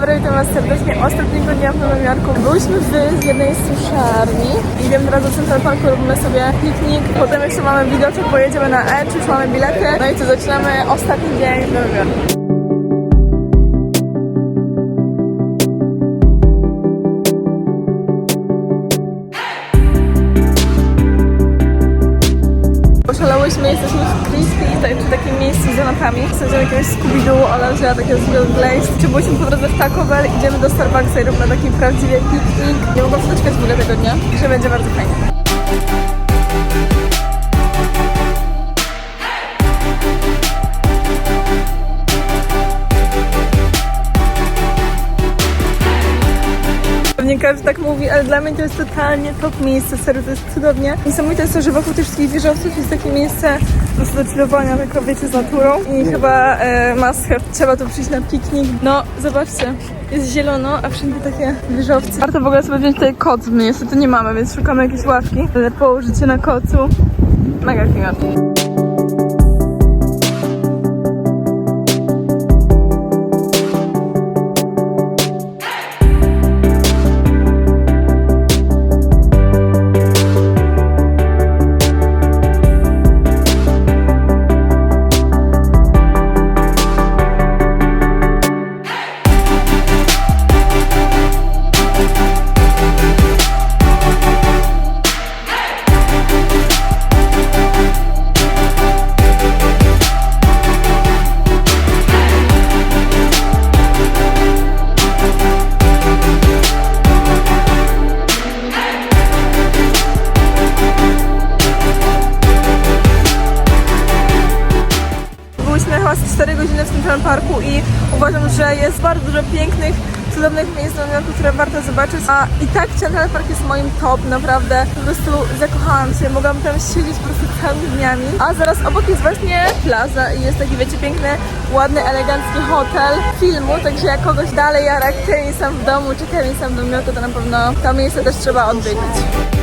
Dobry, witam was serdecznie. Ostatniego dnia w Nowym Jorku byliśmy w jednej z suszarni. Idziemy teraz do Central Parku, robimy sobie piknik. Potem jeszcze mamy widoczek, pojedziemy na Edge, już mamy bilety. No i co, zaczynamy ostatni dzień w Nowym Jorku. Poszalałyśmy, jesteśmy w Crispy, tak, przy takim miejscu z donatami. Chcemy jakiegoś Scooby-Doo, Ola wzięła takie z Glaze. Czy byliśmy po drodze w Taco Bell, idziemy do Starbucksa i robimy taki prawdziwy piknik. Nie mogłam się doczekać w ogóle tego dnia, że będzie bardzo fajnie. Pewnie każdy tak mówi, ale dla mnie to jest totalnie top miejsce, serio, to jest cudownie. Niesamowite jest to, że wokół tych wszystkich wieżowców jest takie miejsce do chillowania, tak wiecie, z naturą. I chyba e, must have. Trzeba tu przyjść na piknik. No, zobaczcie, jest zielono, a wszędzie takie wieżowce. Warto w ogóle sobie wziąć tutaj koc, my niestety nie mamy, więc szukamy jakiejś ławki, ale położyć się na kocu. Mega klimat. Parku i uważam, że jest bardzo dużo pięknych, cudownych miejsc w Nowym które warto zobaczyć. A i tak Central Park jest moim top, naprawdę. Po prostu zakochałam się, mogłam tam siedzieć po prostu całymi dniami. A zaraz obok jest właśnie plaza i jest taki, wiecie, piękny, ładny, elegancki hotel filmu, także jak kogoś dalej jara Kevin sam w domu, czy Kevin sam w Jorku, to na pewno to miejsce też trzeba odwiedzić.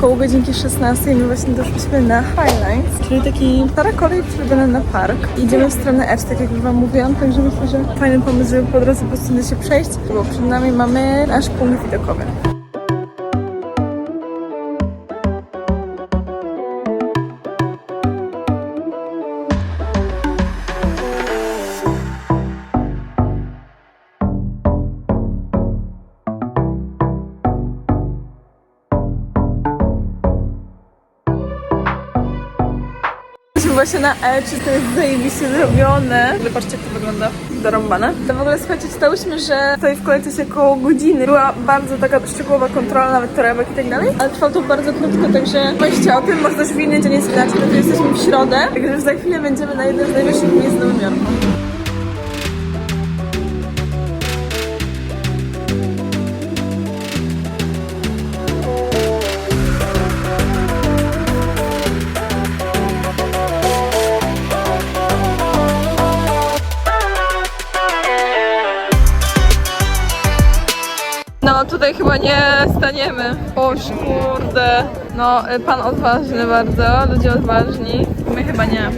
Około godzinki 16 my właśnie doszliśmy na Highlights, czyli taki parakolej zrobiony na park. Idziemy w stronę Edge, tak jak wam mówiłam, także myślę, że fajny pomysł, żeby po drodze po się przejść, bo przed nami mamy nasz punkt widokowy. Jesteśmy właśnie na Edge, to jest zajebiście zrobione. Zobaczcie, jak to wygląda. Dorąbane. To w ogóle, słuchajcie, czytałyśmy, że tutaj w kolejce jest około godziny. Była bardzo taka szczegółowa kontrola, nawet torebek i tak dalej, ale trwało to bardzo krótko, także myślcie o tym, może też w inny dzień jest inaczej, my tu jesteśmy w środę, także już za chwilę będziemy na jednym z najwyższych miejsc w Nowym Jorku. Tutaj chyba nie staniemy. O kurde. No y, pan odważny bardzo, ludzie odważni. My chyba nie.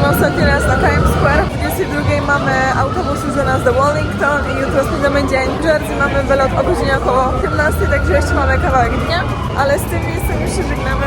Jesteśmy ostatni raz na Times Square. W 22 mamy autobusy za nas do Wellington i jutro spędzamy dzień w Jersey. Mamy wylot o godzinie około 17, także jeszcze mamy kawałek dnia. Ale z tym miejscem już się żegnamy.